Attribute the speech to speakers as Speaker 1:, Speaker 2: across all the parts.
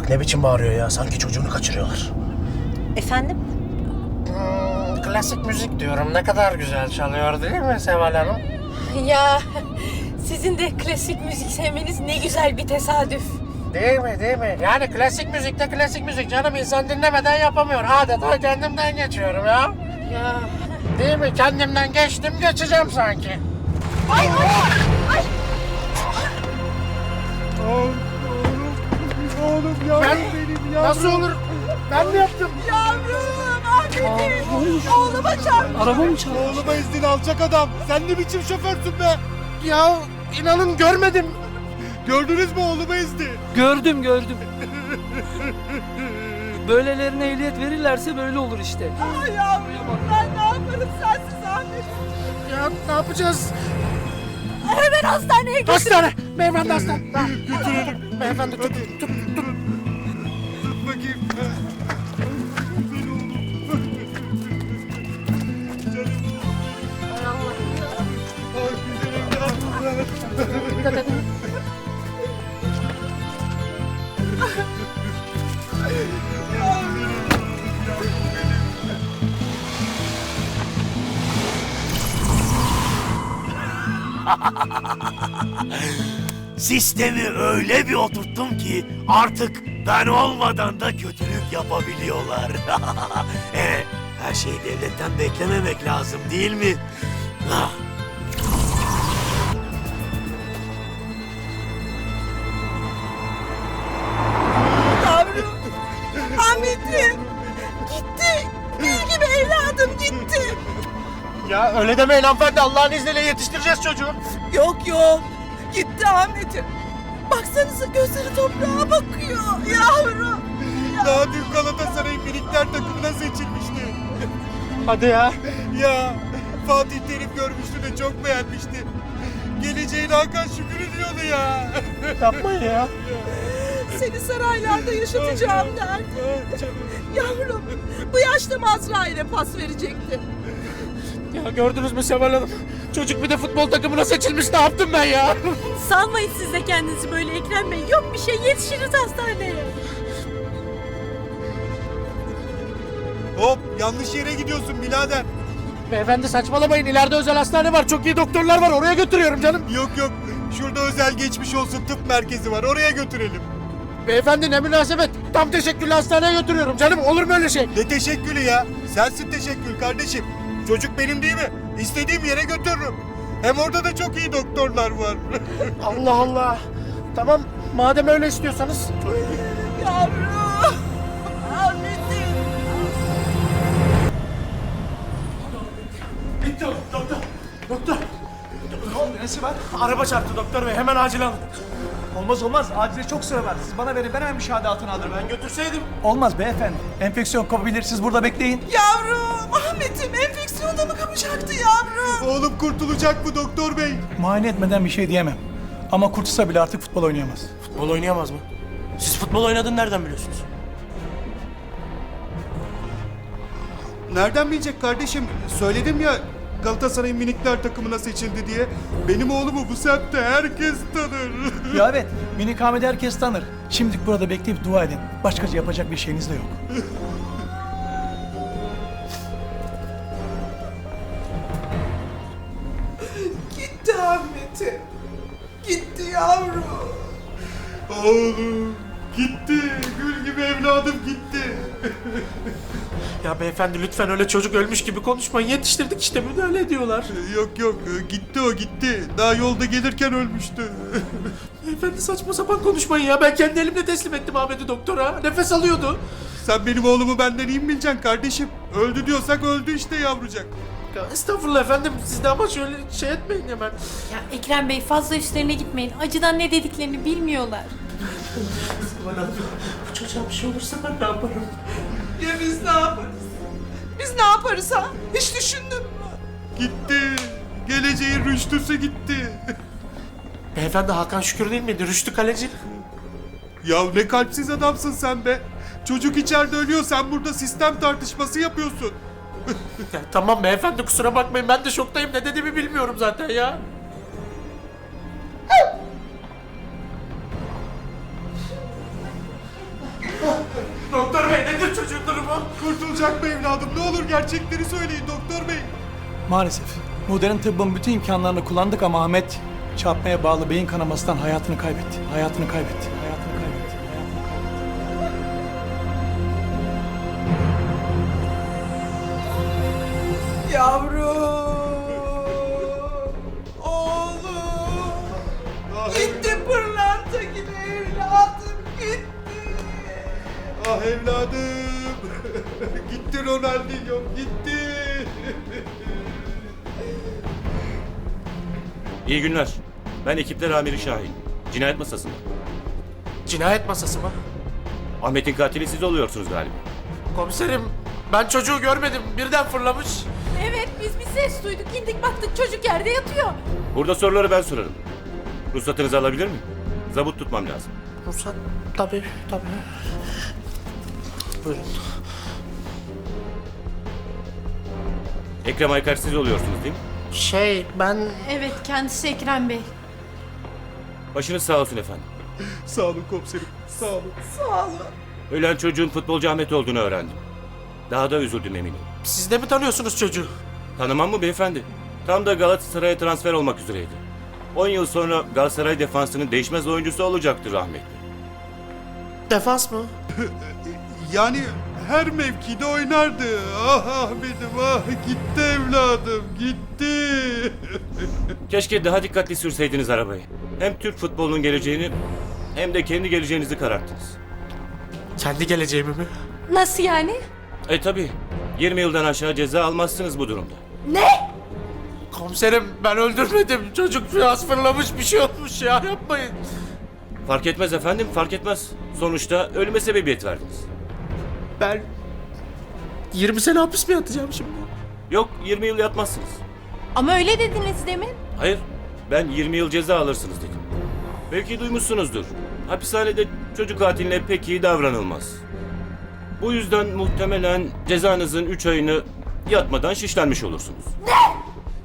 Speaker 1: bak ne biçim bağırıyor ya. Sanki çocuğunu kaçırıyorlar.
Speaker 2: Efendim?
Speaker 1: Hmm, klasik müzik diyorum. Ne kadar güzel çalıyor değil mi Seval Hanım?
Speaker 2: Ya sizin de klasik müzik sevmeniz ne güzel bir tesadüf.
Speaker 1: Değil mi değil mi? Yani klasik müzik de klasik müzik canım. insan dinlemeden yapamıyor. Adeta kendimden geçiyorum ya.
Speaker 2: Ya
Speaker 1: Değil mi? Kendimden geçtim geçeceğim sanki.
Speaker 2: ay ay ay.
Speaker 3: Oğlum yavrum
Speaker 1: Ben-
Speaker 3: benim yavrum.
Speaker 1: Nasıl olur? Ben mi yaptım?
Speaker 2: Yavrum Ahmet'im. Oğluma çarp.
Speaker 4: Araba mı çaldı?
Speaker 3: Oğluma izdin alacak adam. Sen ne biçim şoförsün be?
Speaker 1: Ya inanın görmedim.
Speaker 3: Gördünüz mü oğluma izdi?
Speaker 4: Gördüm gördüm. Böylelerine ehliyet verirlerse böyle olur işte.
Speaker 2: Ay yavrum ben ne yaparım sensiz Ahmet.
Speaker 1: Ya ne yapacağız?
Speaker 2: Hemen hastaneye götür.
Speaker 1: Hastane. Beyefendi hastane. Götürelim. Beyefendi tut tut. Tut
Speaker 3: güzel evladım.
Speaker 5: Sistemi öyle bir oturttum ki artık ben olmadan da kötülük yapabiliyorlar. e, her şeyi devletten beklememek lazım değil mi?
Speaker 1: Ya öyle demeyin hanımefendi. Allah'ın izniyle yetiştireceğiz çocuğu.
Speaker 6: Yok yok. Gitti Ahmet'im. Baksanıza gözleri toprağa bakıyor yavrum.
Speaker 3: Daha dün Galatasaray'ın minikler takımına seçilmişti.
Speaker 1: Hadi ya.
Speaker 3: Ya Fatih Terim görmüştü de çok beğenmişti. Geleceğin Hakan Şükür'ü diyordu ya.
Speaker 1: Yapmayın ya.
Speaker 6: Seni saraylarda yaşatacağım derdi. Yavrum bu yaşta Mazrail'e pas verecekti.
Speaker 1: Ya gördünüz mü Seval Hanım? Çocuk bir de futbol takımına seçilmiş. Ne yaptım ben ya?
Speaker 2: Salmayın siz de kendinizi böyle Ekrem Bey. Yok bir şey yetişiriz hastaneye.
Speaker 3: Hop yanlış yere gidiyorsun birader.
Speaker 1: Beyefendi saçmalamayın. İleride özel hastane var. Çok iyi doktorlar var. Oraya götürüyorum canım.
Speaker 3: Yok yok şurada özel geçmiş olsun tıp merkezi var oraya götürelim.
Speaker 1: Beyefendi ne münasebet. Tam teşekküllü hastaneye götürüyorum canım. Olur mu öyle şey?
Speaker 3: Ne teşekkülü ya? Sensin teşekkül kardeşim. Çocuk benim değil mi? İstediğim yere götürürüm. Hem orada da çok iyi doktorlar var.
Speaker 1: Allah Allah. Tamam. Madem öyle istiyorsanız.
Speaker 6: Yavrum. Ahmet'im.
Speaker 1: Bitti doktor. Doktor. Ne oldu? Nesi var? Araba çarptı doktor bey. Hemen acil alın.
Speaker 7: Olmaz olmaz. Acilde çok sıra var. Siz bana verin. Ben hemen müşahede altına alırım.
Speaker 1: Ben götürseydim.
Speaker 7: Olmaz beyefendi. Enfeksiyon kapabilir. Siz burada bekleyin.
Speaker 6: Yavrum. Ahmet'im enfeksiyonda mı kapacaktı yavrum?
Speaker 3: Oğlum kurtulacak mı doktor bey?
Speaker 7: Muayene etmeden bir şey diyemem. Ama kurtulsa bile artık futbol oynayamaz.
Speaker 1: Futbol oynayamaz mı? Siz futbol oynadığını nereden biliyorsunuz?
Speaker 3: Nereden bilecek kardeşim? Söyledim ya Galatasaray'ın minikler takımına seçildi diye. Benim oğlumu bu semtte herkes tanır.
Speaker 7: ya evet. Minik Ahmet'i herkes tanır. Şimdilik burada bekleyip dua edin. Başkaca yapacak bir şeyiniz de yok.
Speaker 3: Oğlum gitti. Gül gibi evladım gitti.
Speaker 1: Ya beyefendi lütfen öyle çocuk ölmüş gibi konuşmayın. Yetiştirdik işte müdahale ediyorlar.
Speaker 3: Yok yok gitti o gitti. Daha yolda gelirken ölmüştü.
Speaker 1: Beyefendi saçma sapan konuşmayın ya. Ben kendi elimle teslim ettim Ahmet'i doktora. Nefes alıyordu.
Speaker 3: Sen benim oğlumu benden iyi mi bileceksin kardeşim? Öldü diyorsak öldü işte yavrucak.
Speaker 1: Ya estağfurullah efendim. Siz de ama şöyle şey etmeyin hemen.
Speaker 2: Ya Ekrem Bey fazla üstlerine gitmeyin. Acıdan ne dediklerini bilmiyorlar.
Speaker 1: Bu çocuğa bir şey olursa ben ne yaparım?
Speaker 6: Ya biz ne yaparız? Biz ne yaparız ha? Hiç düşündün mü?
Speaker 3: Gitti. Geleceğin rüştüsü gitti.
Speaker 1: Beyefendi Hakan Şükür değil miydi? Rüştü Kaleci.
Speaker 3: Ya ne kalpsiz adamsın sen be. Çocuk içeride ölüyor sen burada sistem tartışması yapıyorsun.
Speaker 1: Ya tamam beyefendi kusura bakmayın. Ben de şoktayım. Ne dediğimi bilmiyorum zaten ya.
Speaker 3: doktor bey nedir çocuğun durumu? Kurtulacak mı evladım? Ne olur gerçekleri söyleyin doktor bey.
Speaker 7: Maalesef modern tıbbın bütün imkanlarını kullandık ama Ahmet çarpmaya bağlı beyin kanamasından hayatını kaybetti. Hayatını kaybetti. Hayatını kaybetti. Hayatını kaybetti.
Speaker 6: Yavrum.
Speaker 3: Ah evladım. gitti Ronaldinho gitti.
Speaker 8: İyi günler. Ben ekipler amiri Şahin. Cinayet masasında.
Speaker 1: Cinayet masası mı?
Speaker 8: Ahmet'in katili siz oluyorsunuz galiba.
Speaker 1: Komiserim ben çocuğu görmedim. Birden fırlamış.
Speaker 2: Evet biz bir ses duyduk indik baktık çocuk yerde yatıyor.
Speaker 8: Burada soruları ben sorarım. Ruhsatınızı alabilir miyim? Zabut tutmam lazım.
Speaker 1: Ruhsat tabii tabii. Buyurun.
Speaker 8: Ekrem Aykar siz oluyorsunuz değil mi?
Speaker 1: Şey ben
Speaker 2: Evet kendisi Ekrem Bey.
Speaker 8: Başınız sağ olsun efendim.
Speaker 3: Sağ olun komiserim. Sağ olun.
Speaker 6: Sağ olun.
Speaker 8: Ölen çocuğun futbolcu Ahmet olduğunu öğrendim. Daha da üzüldüm eminim.
Speaker 1: siz de mi tanıyorsunuz çocuğu?
Speaker 8: Tanımam mı beyefendi? Tam da Galatasaray'a transfer olmak üzereydi. 10 yıl sonra Galatasaray defansının değişmez oyuncusu olacaktır rahmetli.
Speaker 1: Defans mı?
Speaker 3: Yani her mevkide oynardı. Ah Ahmet'im ah gitti evladım gitti.
Speaker 8: Keşke daha dikkatli sürseydiniz arabayı. Hem Türk futbolunun geleceğini hem de kendi geleceğinizi kararttınız.
Speaker 1: Kendi geleceğimi mi?
Speaker 2: Nasıl yani?
Speaker 8: E tabi 20 yıldan aşağı ceza almazsınız bu durumda.
Speaker 2: Ne?
Speaker 1: Komiserim ben öldürmedim. Çocuk biraz fırlamış bir şey olmuş ya yapmayın.
Speaker 8: Fark etmez efendim fark etmez. Sonuçta ölüme sebebiyet verdiniz.
Speaker 1: Ben 20 sene hapis mi yatacağım şimdi?
Speaker 8: Yok 20 yıl yatmazsınız.
Speaker 2: Ama öyle dediniz demin.
Speaker 8: Hayır ben 20 yıl ceza alırsınız dedim. Belki duymuşsunuzdur. Hapishanede çocuk katiline pek iyi davranılmaz. Bu yüzden muhtemelen cezanızın 3 ayını yatmadan şişlenmiş olursunuz.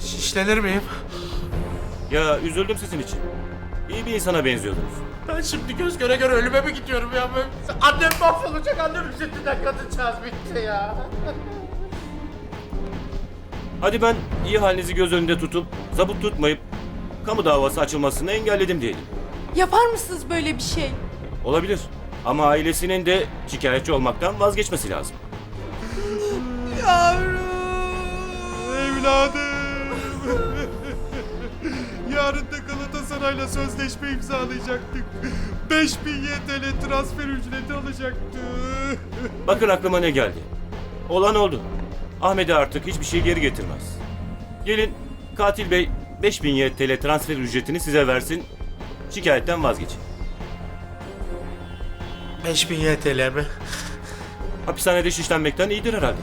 Speaker 1: Şişlenir miyim?
Speaker 8: Ya üzüldüm sizin için. İyi bir insana benziyordunuz.
Speaker 1: Ben şimdi göz göre göre ölüme mi gidiyorum ya? Ben... Annem mahvolacak annem üzüntüden kadıncağız bitti ya.
Speaker 8: Hadi ben iyi halinizi göz önünde tutup zabut tutmayıp kamu davası açılmasını engelledim diyelim.
Speaker 2: Yapar mısınız böyle bir şey?
Speaker 8: Olabilir. Ama ailesinin de şikayetçi olmaktan vazgeçmesi lazım.
Speaker 6: Yavrum.
Speaker 3: Evladım. Yarın da Galatasaray'la sözleşme imzalayacaktık. 5000 YTL transfer ücreti alacaktı.
Speaker 8: Bakın aklıma ne geldi. Olan oldu. Ahmet'e artık hiçbir şey geri getirmez. Gelin katil bey 5000 YTL transfer ücretini size versin. Şikayetten vazgeçin.
Speaker 1: 5000 YTL mi?
Speaker 8: Hapishanede şişlenmekten iyidir herhalde.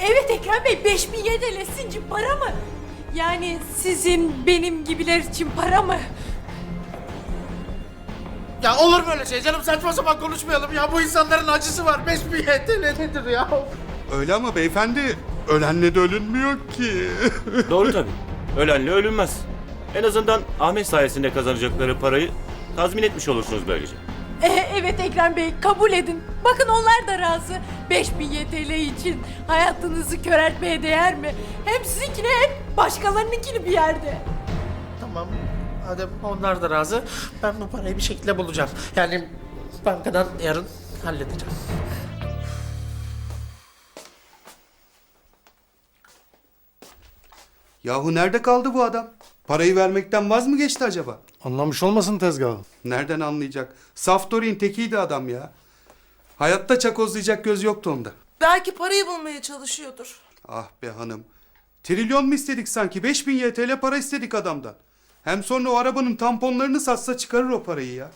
Speaker 2: Evet Ekrem Bey 5000 YTL sizin için para mı? Yani sizin benim gibiler için para mı?
Speaker 1: Ya olur böyle şey canım saçma sapan konuşmayalım ya. Bu insanların acısı var. 5000 YTL nedir ya?
Speaker 3: Öyle ama beyefendi ölenle de ölünmüyor ki.
Speaker 8: Doğru tabii. Ölenle ölünmez. En azından Ahmet sayesinde kazanacakları parayı tazmin etmiş olursunuz böylece.
Speaker 2: E, evet Ekrem Bey kabul edin. Bakın onlar da razı. 5000 YTL için hayatınızı köreltmeye değer mi? Hem sizinkine hem başkalarınınkini bir yerde.
Speaker 1: Tamam. Hadi onlar da razı. Ben bu parayı bir şekilde bulacağım. Yani bankadan yarın halledeceğim.
Speaker 3: Yahu nerede kaldı bu adam? Parayı vermekten vaz mı geçti acaba?
Speaker 9: Anlamış olmasın tezgahı.
Speaker 3: Nereden anlayacak? Saftori'nin tekiydi adam ya. Hayatta çakozlayacak göz yoktu onda.
Speaker 6: Belki parayı bulmaya çalışıyordur.
Speaker 3: Ah be hanım. Trilyon mu istedik sanki? 5000 YTL para istedik adamdan. Hem sonra o arabanın tamponlarını satsa çıkarır o parayı ya.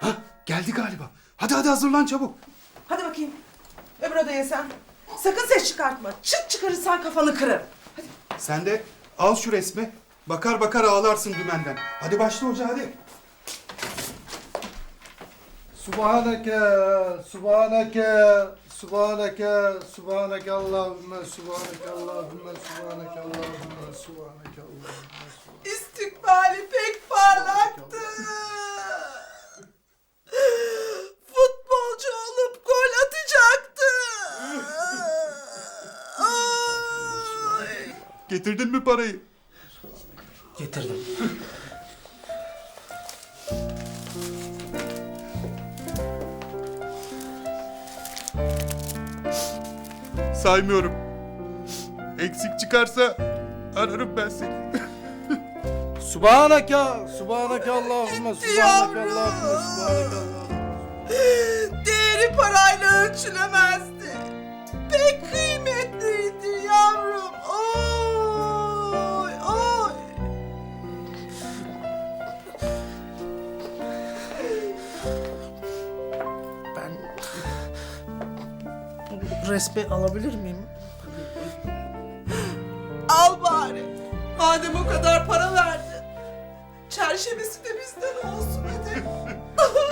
Speaker 3: Hah geldi galiba. Hadi hadi hazırlan çabuk.
Speaker 6: Hadi bakayım. Öbür odaya sen. Sakın ses çıkartma. Çıt çıkarırsan kafanı kırarım.
Speaker 3: Sen de al şu resmi. Bakar bakar ağlarsın dümenden. Hadi başla hoca hadi.
Speaker 9: Subhaneke, subhaneke, Subhaneke, subhaneke Allahümme, subhaneke Allahümme, subhaneke Allahümme, subhaneke Allahümme, subhaneke
Speaker 6: İstikbali pek parlaktı. Futbolcu olup gol atacaktı.
Speaker 10: Getirdin mi parayı?
Speaker 11: Getirdim.
Speaker 10: Saymıyorum. Eksik çıkarsa ararım ben seni.
Speaker 9: Subhaneke, subhaneke Allahümme, subhaneke Allahümme, subhaneke Allahümme.
Speaker 6: Değeri parayla ölçülemezdi. Pek kıymetliydi
Speaker 11: resmi alabilir miyim?
Speaker 6: Al bari. Madem o kadar para verdin. Çerşevesi de bizden olsun hadi.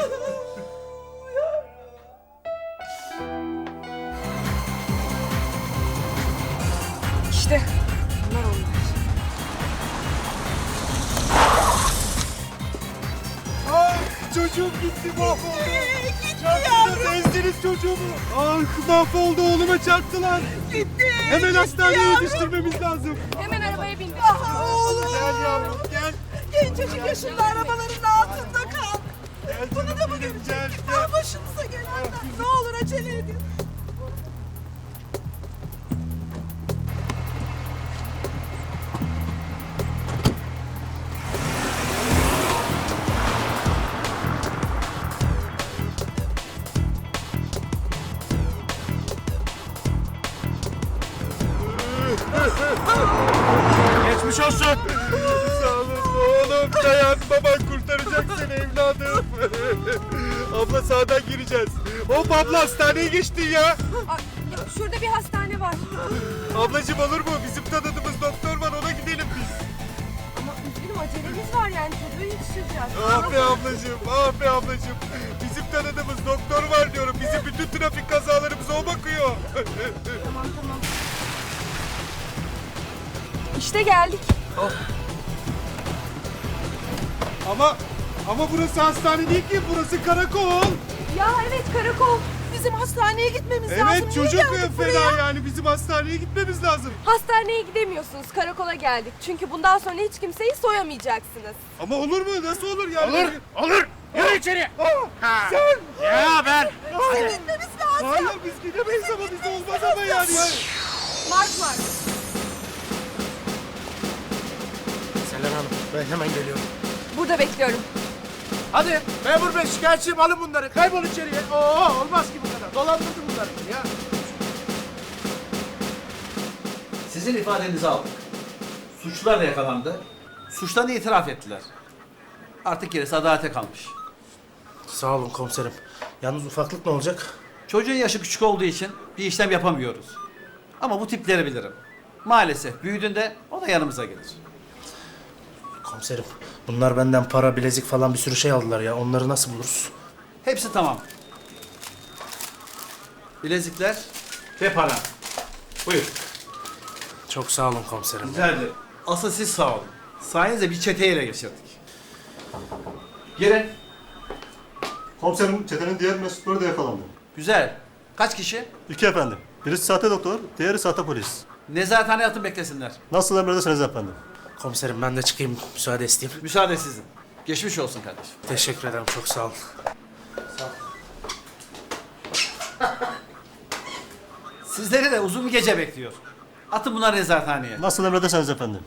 Speaker 12: İşte bunlar onlar.
Speaker 10: Ah çocuğum gitti mahvoldu. Çocuğumu. Ah mahvoldu oğluma çarptılar.
Speaker 6: Gitti.
Speaker 10: Hemen hastaneye
Speaker 6: yavrum.
Speaker 10: yetiştirmemiz lazım.
Speaker 12: Hemen arabaya bindir.
Speaker 6: Ah oğlum.
Speaker 10: Gel yavrum gel.
Speaker 6: Gencecik yaşında arabaların altında kal. Bunu da mı
Speaker 10: Gel,
Speaker 6: görecek?
Speaker 10: gel.
Speaker 6: Ah başımıza gelenler. Ne olur acele edin.
Speaker 1: Geçmiş olsun.
Speaker 10: Sağ olun oğlum dayan baban kurtaracak seni evladım. abla sağdan gireceğiz. Hop abla hastaneye geçtin ya.
Speaker 12: Şurada bir hastane var.
Speaker 10: Ablacım olur mu? Bizim tanıdığımız doktor var ona gidelim biz.
Speaker 12: Ama üzgünüm acelemiz var yani çocuğu yetiştireceğiz.
Speaker 10: Ah be ablacım, ah be ablacım. Bizim tanıdığımız doktor var diyorum. Bizim bütün trafik kazalarımıza o bakıyor.
Speaker 12: Tamam tamam. İşte geldik.
Speaker 10: ama ama burası hastane değil ki. Burası karakol.
Speaker 12: Ya evet karakol. Bizim hastaneye gitmemiz lazım.
Speaker 10: Evet
Speaker 12: Niye
Speaker 10: çocuk
Speaker 12: geldik
Speaker 10: fena
Speaker 12: buraya?
Speaker 10: yani. Bizim hastaneye gitmemiz lazım.
Speaker 12: Hastaneye gidemiyorsunuz. Karakola geldik. Çünkü bundan sonra hiç kimseyi soyamayacaksınız.
Speaker 10: Ama olur mu? Nasıl olur yani? Olur.
Speaker 1: Olur. Yürü içeri.
Speaker 10: Sen.
Speaker 1: Ya ben.
Speaker 10: Hayır. Hayır biz gidemeyiz ama biz olmaz ama yani.
Speaker 12: Mark var.
Speaker 11: Hanım ben hemen geliyorum.
Speaker 12: Burada bekliyorum.
Speaker 11: Hadi memur bey şikayetçiyim alın bunları kaybol içeriye. Oo olmaz ki bu kadar. Dolandırdım bunları ya.
Speaker 13: Sizin ifadenizi aldık. Suçlular da yakalandı. Suçlarını itiraf ettiler. Artık gerisi adalete kalmış.
Speaker 11: Sağ olun komiserim. Yalnız ufaklık ne olacak?
Speaker 13: Çocuğun yaşı küçük olduğu için bir işlem yapamıyoruz. Ama bu tipleri bilirim. Maalesef büyüdüğünde o da yanımıza gelir.
Speaker 11: Komiserim bunlar benden para, bilezik falan bir sürü şey aldılar ya. Onları nasıl buluruz?
Speaker 13: Hepsi tamam. Bilezikler ve para. Buyur.
Speaker 11: Çok sağ olun komiserim.
Speaker 13: Rica ederim. Asıl siz sağ olun. Sayenizde bir çeteyi ele geçirdik. Gelin.
Speaker 14: Komiserim çetenin diğer mensupları da yakalandı.
Speaker 13: Güzel. Kaç kişi?
Speaker 14: İki efendim. Birisi sahte doktor, diğeri sahte polis.
Speaker 13: Nezarethaneye atın beklesinler.
Speaker 14: Nasıl emredersiniz efendim?
Speaker 11: Komiserim ben de çıkayım müsaade isteyeyim.
Speaker 13: Müsaade sizin. Geçmiş olsun kardeşim.
Speaker 11: Teşekkür ederim çok sağ olun.
Speaker 13: Sizleri de uzun bir gece bekliyor. Atın bunları nezarethaneye.
Speaker 14: Nasıl emredersiniz efendim?